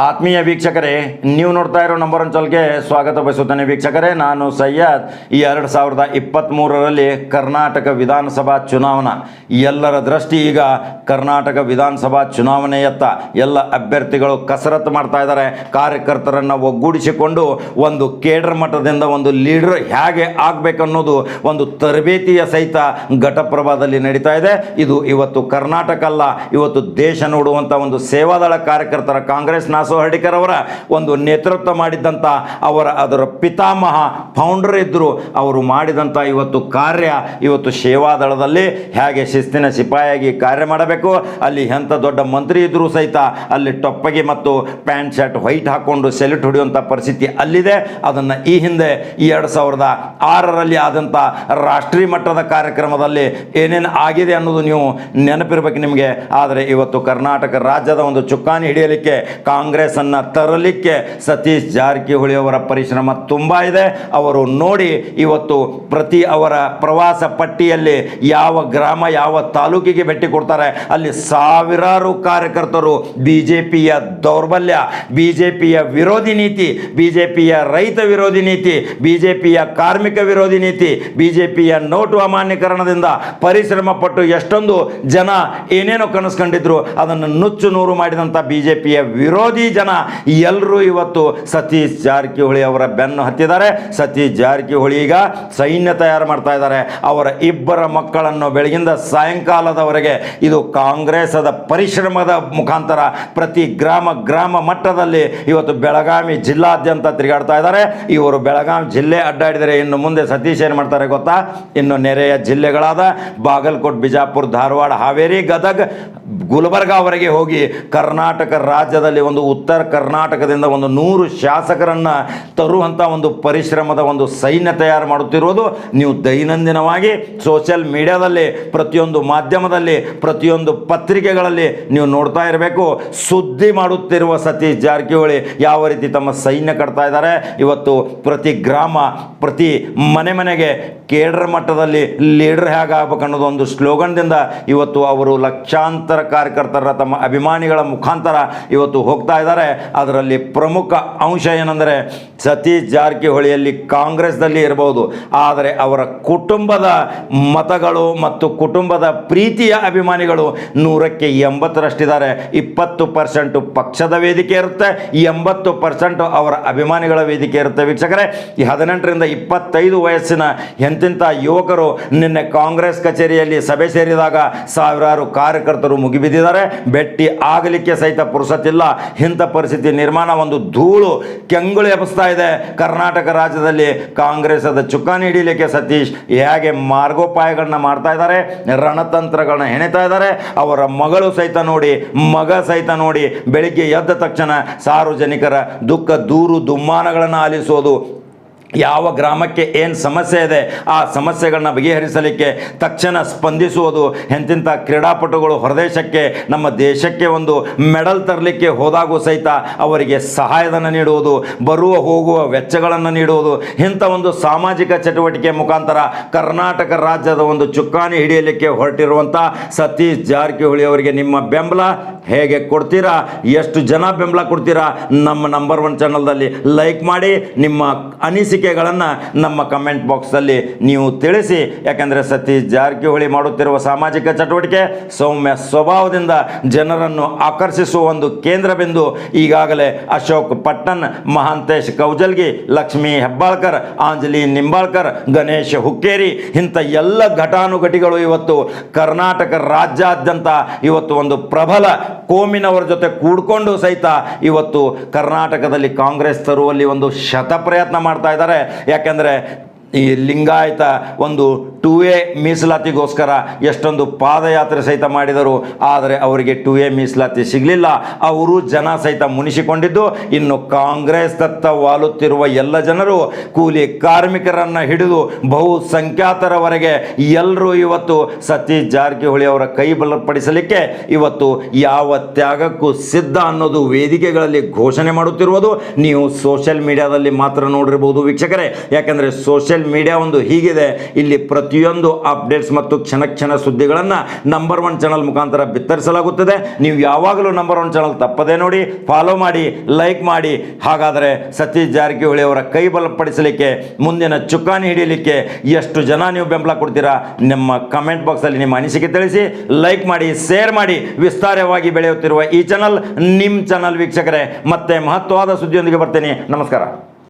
ಆತ್ಮೀಯ ವೀಕ್ಷಕರೇ, ನೀವು ನೋಡ್ತಾ ಇರೋ ನಂಬರ್ ಚಾಲ್ಗೆ ಸ್ವಾಗತ ಬಯಸುತ್ತೇನೆ ವೀಕ್ಷಕರೇ. ನಾನು ಸಯ್ಯದ್ ಈ ಎರಡು ಸಾವಿರದ ಇಪ್ಪತ್ತ್ಮೂರರಲ್ಲಿ ಕರ್ನಾಟಕ ವಿಧಾನಸಭಾ ಚುನಾವಣಾ. ಎಲ್ಲರ ದೃಷ್ಟಿ ಈಗ ಕರ್ನಾಟಕ ವಿಧಾನಸಭಾ ಚುನಾವಣೆಯತ್ತ ಎಲ್ಲ ಅಭ್ಯರ್ಥಿಗಳು ಕಸರತ್ತು ಮಾಡ್ತಾ ಇದ್ದಾರೆ. ಕಾರ್ಯಕರ್ತರನ್ನು ಒಗ್ಗೂಡಿಸಿಕೊಂಡು ಒಂದು ಕೇಡರ್ ಮಟ್ಟದಿಂದ ಒಂದು ಲೀಡರ್ ಹೇಗೆ ಆಗಬೇಕನ್ನೋದು ಒಂದು ತರಬೇತಿಯ ಸಹಿತ ಘಟಪ್ರಭಾದಲ್ಲಿ ನಡೀತಾ ಇದೆ. ಇದು ಇವತ್ತು ಕರ್ನಾಟಕ ಅಲ್ಲ, ಇವತ್ತು ದೇಶ ನೋಡುವಂಥ ಒಂದು ಸೇವಾದಳ ಕಾರ್ಯಕರ್ತರ ಕಾಂಗ್ರೆಸ್ ಅವರ ಒಂದು ನೇತೃತ್ವ ಮಾಡಿದ್ದಂಥ ಅವರ, ಅದರ ಪಿತಾಮಹ ಫೌಂಡರ್ ಇದ್ದರು ಅವರು ಮಾಡಿದಂಥ ಇವತ್ತು ಕಾರ್ಯ ಇವತ್ತು ಸೇವಾದಳದಲ್ಲಿ ಹೇಗೆ ಶಿಸ್ತಿನ ಸಿಪಾಯಿಯಾಗಿ ಕಾರ್ಯ ಮಾಡಬೇಕು? ಅಲ್ಲಿ ಎಂಥ ದೊಡ್ಡ ಮಂತ್ರಿ ಇದ್ದರೂ ಸಹಿತ ಅಲ್ಲಿ ಟೊಪ್ಪಗೆ ಮತ್ತು ಪ್ಯಾಂಟ್ ಶರ್ಟ್ ವೈಟ್ ಹಾಕ್ಕೊಂಡು ಸೆಲ್ಯೂಟ್ ಹೊಡೆಯುವಂಥ ಪರಿಸ್ಥಿತಿ ಅಲ್ಲಿದೆ. ಅದನ್ನು ಈ ಹಿಂದೆ ಎರಡು ಸಾವಿರದ ಆರರಲ್ಲಿ ಆದಂಥ ರಾಷ್ಟ್ರೀಯ ಮಟ್ಟದ ಕಾರ್ಯಕ್ರಮದಲ್ಲಿ ಏನೇನು ಆಗಿದೆ ಅನ್ನೋದು ನೀವು ನೆನಪಿರ್ಬೇಕು ನಿಮಗೆ. ಆದರೆ ಇವತ್ತು ಕರ್ನಾಟಕ ರಾಜ್ಯದ ಒಂದು ಚುಕ್ಕಾಣಿ ಹಿಡಿಯಲಿಕ್ಕೆ ಕಾಂಗ್ರೆಸ್ಸನ್ನು ತರಲಿಕ್ಕೆ ಸತೀಶ್ ಜಾರಕಿಹೊಳಿ ಅವರ ಪರಿಶ್ರಮ ತುಂಬ ಇದೆ. ಅವರು ನೋಡಿ ಇವತ್ತು ಪ್ರತಿ ಅವರ ಪ್ರವಾಸ ಪಟ್ಟಿಯಲ್ಲಿ ಯಾವ ಗ್ರಾಮ, ಯಾವ ತಾಲೂಕಿಗೆ ಭೇಟಿ ಕೊಡ್ತಾರೆ. ಅಲ್ಲಿ ಸಾವಿರಾರು ಕಾರ್ಯಕರ್ತರು ಬಿ ಜೆ ಪಿಯ ದೌರ್ಬಲ್ಯ ಬಿ ಜೆ ಪಿಯ ವಿರೋಧಿ ನೀತಿ ಬಿ ಜೆ ಪಿಯ ರೈತ ವಿರೋಧಿ ನೀತಿ ಬಿ ಜೆ ಪಿಯ ಕಾರ್ಮಿಕ ವಿರೋಧಿ ನೀತಿ ಬಿ ಜೆ ಪಿಯ ನೋಟು ಅಮಾನ್ಯೀಕರಣದಿಂದ ಪರಿಶ್ರಮ ಪಟ್ಟು ಎಷ್ಟೊಂದು ಜನ ಏನೇನೋ ಕನಸ್ಕೊಂಡಿದ್ರು, ಅದನ್ನು ನುಚ್ಚು ನೂರು ಮಾಡಿದಂಥ ಬಿ ಜೆ ಪಿಯ ವಿರೋಧಿ ಜನ ಎಲ್ಲರೂ ಇವತ್ತು ಸತೀಶ್ ಜಾರಕಿಹೊಳಿ ಅವರ ಬೆನ್ನು ಹತ್ತಿದ್ದಾರೆ. ಸತೀಶ್ ಜಾರಕಿಹೊಳಿ ಈಗ ಸೈನ್ಯ ತಯಾರು ಮಾಡ್ತಾ ಇದ್ದಾರೆ. ಅವರ ಇಬ್ಬರ ಮಕ್ಕಳನ್ನು ಬೆಳಗಿಂದ ಸಾಯಂಕಾಲದವರೆಗೆ ಇದು ಕಾಂಗ್ರೆಸದ ಪರಿಶ್ರಮದ ಮುಖಾಂತರ ಪ್ರತಿ ಗ್ರಾಮ ಗ್ರಾಮ ಮಟ್ಟದಲ್ಲಿ ಇವತ್ತು ಬೆಳಗಾವಿ ಜಿಲ್ಲಾದ್ಯಂತ ತಿರುಗಾಡ್ತಾ ಇದ್ದಾರೆ. ಇವರು ಬೆಳಗಾವಿ ಜಿಲ್ಲೆ ಅಡ್ಡಾಡಿದರೆ ಇನ್ನು ಮುಂದೆ ಸತೀಶ್ ಏನು ಮಾಡ್ತಾರೆ ಗೊತ್ತಾ? ಇನ್ನು ನೆರೆಯ ಜಿಲ್ಲೆಗಳಾದ ಬಾಗಲಕೋಟ್, ಬಿಜಾಪುರ, ಧಾರವಾಡ, ಹಾವೇರಿ, ಗದಗ್ ಗುಲ್ಬರ್ಗಾವರೆಗೆ ಹೋಗಿ ಕರ್ನಾಟಕ ರಾಜ್ಯದಲ್ಲಿ ಒಂದು ಉತ್ತರ ಕರ್ನಾಟಕದಿಂದ ಒಂದು ನೂರು ಶಾಸಕರನ್ನು ತರುವಂಥ ಒಂದು ಪರಿಶ್ರಮದ ಒಂದು ಸೈನ್ಯ ತಯಾರು ಮಾಡುತ್ತಿರುವುದು ನೀವು ದೈನಂದಿನವಾಗಿ ಸೋಷಿಯಲ್ ಮೀಡಿಯಾದಲ್ಲಿ, ಪ್ರತಿಯೊಂದು ಮಾಧ್ಯಮದಲ್ಲಿ, ಪ್ರತಿಯೊಂದು ಪತ್ರಿಕೆಗಳಲ್ಲಿ ನೀವು ನೋಡ್ತಾ ಇರಬೇಕು. ಸುದ್ದಿ ಮಾಡುತ್ತಿರುವ ಸತೀಶ್ ಜಾರಕಿಹೊಳಿ ಯಾವ ರೀತಿ ತಮ್ಮ ಸೈನ್ಯ ಕಟ್ತಾ ಇದ್ದಾರೆ? ಇವತ್ತು ಪ್ರತಿ ಗ್ರಾಮ, ಪ್ರತಿ ಮನೆ ಮನೆಗೆ ಕೇಡರ್ ಮಟ್ಟದಲ್ಲಿ ಲೀಡರ್ ಹೇಗಾಗಬೇಕು ಅನ್ನೋದು ಒಂದು ಸ್ಲೋಗನ್ದಿಂದ ಇವತ್ತು ಅವರು ಲಕ್ಷಾಂತರ ಕಾರ್ಯಕರ್ತರ ತಮ್ಮ ಅಭಿಮಾನಿಗಳ ಮುಖಾಂತರ ಇವತ್ತು ಹೋಗ್ತಾ ಇದ್ದಾರೆ. ಅದರಲ್ಲಿ ಪ್ರಮುಖ ಅಂಶ ಏನಂದರೆ ಸತೀಶ್ ಜಾರಕಿಹೊಳಿಯಲ್ಲಿ ಕಾಂಗ್ರೆಸ್ನಲ್ಲಿ ಇರಬಹುದು ಆದರೆ ಅವರ ಕುಟುಂಬದ ಮತಗಳು ಮತ್ತು ಕುಟುಂಬದ ಪ್ರೀತಿಯ ಅಭಿಮಾನಿಗಳು ನೂರಕ್ಕೆ ಎಂಬತ್ತರಷ್ಟಿದ್ದಾರೆ. ಇಪ್ಪತ್ತು ಪರ್ಸೆಂಟು ಪಕ್ಷದ ವೇದಿಕೆ ಇರುತ್ತೆ. ಎಂಬತ್ತು ಪರ್ಸೆಂಟು ಅವರ ಅಭಿಮಾನಿಗಳ ವೇದಿಕೆ ಇರುತ್ತೆ ವೀಕ್ಷಕರೇ. ಈ ಹದಿನೆಂಟರಿಂದ ಇಪ್ಪತ್ತೈದು ವಯಸ್ಸಿನ ಎಂತೆಂಥ ಯುವಕರು ನಿನ್ನೆ ಕಾಂಗ್ರೆಸ್ ಕಚೇರಿಯಲ್ಲಿ ಸಭೆ ಸೇರಿದಾಗ ಸಾವಿರಾರು ಕಾರ್ಯಕರ್ತರು ಮುಗಿಬಿದ್ದಿದ್ದಾರೆ ಬೆಟ್ಟಿ ಆಗಲಿಕ್ಕೆ ಸಹಿತ ಪುರುಸತ್ತಿಲ್ಲ ಇಂಥ ಪರಿಸ್ಥಿತಿ ನಿರ್ಮಾಣ ಒಂದು ಧೂಳು ಕೆಂಗುಳು ಎಬ್ಬಿಸ್ತಾ ಇದೆ. ಕರ್ನಾಟಕ ರಾಜ್ಯದಲ್ಲಿ ಕಾಂಗ್ರೆಸದ ಚುಕ್ಕಾಣಿ ಹಿಡಿಯಲಿಕ್ಕೆ ಸತೀಶ್ ಹೇಗೆ ಮಾರ್ಗೋಪಾಯಗಳನ್ನ ಮಾಡ್ತಾ ಇದ್ದಾರೆ. ರಣತಂತ್ರಗಳನ್ನ ಹೆಣಿತಾ ಇದ್ದಾರೆ. ಅವರ ಮಗಳು ಸಹಿತ ನೋಡಿ, ಮಗ ಸಹಿತ ನೋಡಿ ಬೆಳಿಗ್ಗೆ ಎದ್ದ ತಕ್ಷಣ ಸಾರ್ವಜನಿಕರ ದುಃಖ, ದೂರು, ದುಮ್ಮಾನಗಳನ್ನು ಆಲಿಸೋದು ಯಾವ ಗ್ರಾಮಕ್ಕೆ ಏನು ಸಮಸ್ಯೆ ಇದೆ, ಆ ಸಮಸ್ಯೆಗಳನ್ನ ಬಗೆಹರಿಸಲಿಕ್ಕೆ ತಕ್ಷಣ ಸ್ಪಂದಿಸುವುದು ಎಂತಿಂಥ ಕ್ರೀಡಾಪಟುಗಳು ಹೊರದೇಶಕ್ಕೆ, ನಮ್ಮ ದೇಶಕ್ಕೆ ಒಂದು ಮೆಡಲ್ ತರಲಿಕ್ಕೆ ಹೋದಾಗೂ ಸಹಿತ ಅವರಿಗೆ ಸಹಾಯಧನ ನೀಡುವುದು, ಬರುವ ಹೋಗುವ ವೆಚ್ಚಗಳನ್ನು ನೀಡುವುದು, ಇಂಥ ಒಂದು ಸಾಮಾಜಿಕ ಚಟುವಟಿಕೆ ಮುಖಾಂತರ ಕರ್ನಾಟಕ ರಾಜ್ಯದ ಒಂದು ಚುಕ್ಕಾಣಿ ಹಿಡಿಯಲಿಕ್ಕೆ ಹೊರಟಿರುವಂಥ ಸತೀಶ್ ಜಾರಕಿಹೊಳಿ ಅವರಿಗೆ ನಿಮ್ಮ ಬೆಂಬಲ. ಹೇಗೆ ಕೊಡ್ತೀರಾ? ಎಷ್ಟು ಜನ ಬೆಂಬಲ ಕೊಡ್ತೀರಾ? ನಮ್ಮ ನಂಬರ್ ಒನ್ ಚಾನಲ್ದಲ್ಲಿ ಲೈಕ್ ಮಾಡಿ, ನಿಮ್ಮ ಅನಿಸಿಕೆಗಳನ್ನು ನಮ್ಮ ಕಮೆಂಟ್ ಬಾಕ್ಸಲ್ಲಿ ನೀವು ತಿಳಿಸಿ. ಯಾಕಂದರೆ ಸತೀಶ್ ಜಾರಕಿಹೊಳಿ ಮಾಡುತ್ತಿರುವ ಸಾಮಾಜಿಕ ಚಟುವಟಿಕೆ ಸೌಮ್ಯ ಸ್ವಭಾವದಿಂದ ಜನರನ್ನು ಆಕರ್ಷಿಸುವ ಒಂದು ಕೇಂದ್ರ ಬಿಂದು ಈಗಾಗಲೇ ಅಶೋಕ್ ಪಟ್ಟಣ್, ಮಹಾಂತೇಶ್ ಕೌಜಲ್ಗಿ, ಲಕ್ಷ್ಮೀ ಹೆಬ್ಬಾಳ್ಕರ್, ಆಂಜಲಿ ನಿಂಬಾಳ್ಕರ್, ಗಣೇಶ್ ಹುಕ್ಕೇರಿ ಇಂಥ ಎಲ್ಲ ಘಟಾನುಘಟಿಗಳು ಇವತ್ತು ಕರ್ನಾಟಕ ರಾಜ್ಯಾದ್ಯಂತ ಇವತ್ತು ಒಂದು ಪ್ರಬಲ ಕೋಮಿನವರ ಜೊತೆ ಕೂಡ್ಕೊಂಡು ಸಹಿತ ಇವತ್ತು ಕರ್ನಾಟಕದಲ್ಲಿ ಕಾಂಗ್ರೆಸ್ ತರುವಲ್ಲಿ ಒಂದು ಶತ ಪ್ರಯತ್ನ ಮಾಡ್ತಾ ಇದ್ದಾರೆ. ಯಾಕೆಂದರೆ ಈ ಲಿಂಗಾಯತ ಒಂದು ಟೂ ಎ ಮೀಸಲಾತಿಗೋಸ್ಕರ ಎಷ್ಟೊಂದು ಪಾದಯಾತ್ರೆ ಸಹಿತ ಮಾಡಿದರು. ಆದರೆ ಅವರಿಗೆ ಟೂ ಎ ಮೀಸಲಾತಿ ಸಿಗಲಿಲ್ಲ. ಅವರು ಜನ ಸಹಿತ ಮುನಿಸಿಕೊಂಡಿದ್ದು. ಇನ್ನು ಕಾಂಗ್ರೆಸ್ ತತ್ತ ವಾಲುತ್ತಿರುವ ಎಲ್ಲ ಜನರು ಕೂಲಿ ಕಾರ್ಮಿಕರನ್ನು ಹಿಡಿದು ಬಹುಸಂಖ್ಯಾತರವರೆಗೆ ಎಲ್ಲರೂ ಇವತ್ತು ಸತೀಶ್ ಜಾರಕಿಹೊಳಿ ಅವರ ಕೈ ಬಲಪಡಿಸಲಿಕ್ಕೆ ಇವತ್ತು ಯಾವ ತ್ಯಾಗಕ್ಕೂ ಸಿದ್ಧ ಅನ್ನೋದು ವೇದಿಕೆಗಳಲ್ಲಿ ಘೋಷಣೆ ಮಾಡುತ್ತಿರುವುದು. ನೀವು ಸೋಷಿಯಲ್ ಮೀಡಿಯಾದಲ್ಲಿ ಮಾತ್ರ ನೋಡಿರಬಹುದು ವೀಕ್ಷಕರೇ. ಯಾಕೆಂದರೆ ಸೋಷಿಯಲ್ ಮೀಡಿಯಾ ಒಂದು ಹೀಗಿದೆ. ಇಲ್ಲಿ ಪ್ರತಿಯೊಂದು ಅಪ್ಡೇಟ್ಸ್ ಮತ್ತು ಕ್ಷಣ ಕ್ಷಣ ಸುದ್ದಿಗಳನ್ನು ನಂಬರ್ ಒನ್ ಚಾನಲ್ ಮುಖಾಂತರ ಬಿತ್ತರಿಸಲಾಗುತ್ತದೆ. ನೀವು ಯಾವಾಗಲೂ ನಂಬರ್ ಒನ್ ಚಾನಲ್ ತಪ್ಪದೇ ನೋಡಿ ಫಾಲೋ ಮಾಡಿ ಲೈಕ್ ಮಾಡಿ. ಹಾಗಾದರೆ ಸತೀಶ್ ಜಾರಕಿಹೊಳಿ ಅವರ ಕೈ ಬಲಪಡಿಸಲಿಕ್ಕೆ, ಮುಂದಿನ ಚುಕ್ಕಾಣಿ ಹಿಡಿಯಲಿಕ್ಕೆ ಎಷ್ಟು ಜನ ನೀವು ಬೆಂಬಲ ಕೊಡ್ತೀರಾ? ನಿಮ್ಮ ಕಮೆಂಟ್ ಬಾಕ್ಸಲ್ಲಿ ನಿಮ್ಮ ಅನಿಸಿಕೆ ತಿಳಿಸಿ ಲೈಕ್ ಮಾಡಿ ಶೇರ್ ಮಾಡಿ. ವಿಸ್ತಾರವಾಗಿ ಬೆಳೆಯುತ್ತಿರುವ ಈ ಚಾನಲ್ ನಿಮ್ಮ ಚಾನಲ್ ವೀಕ್ಷಕರೇ. ಮತ್ತೆ ಮಹತ್ವವಾದ ಸುದ್ದಿಯೊಂದಿಗೆ ಬರ್ತೇನೆ. ನಮಸ್ಕಾರ.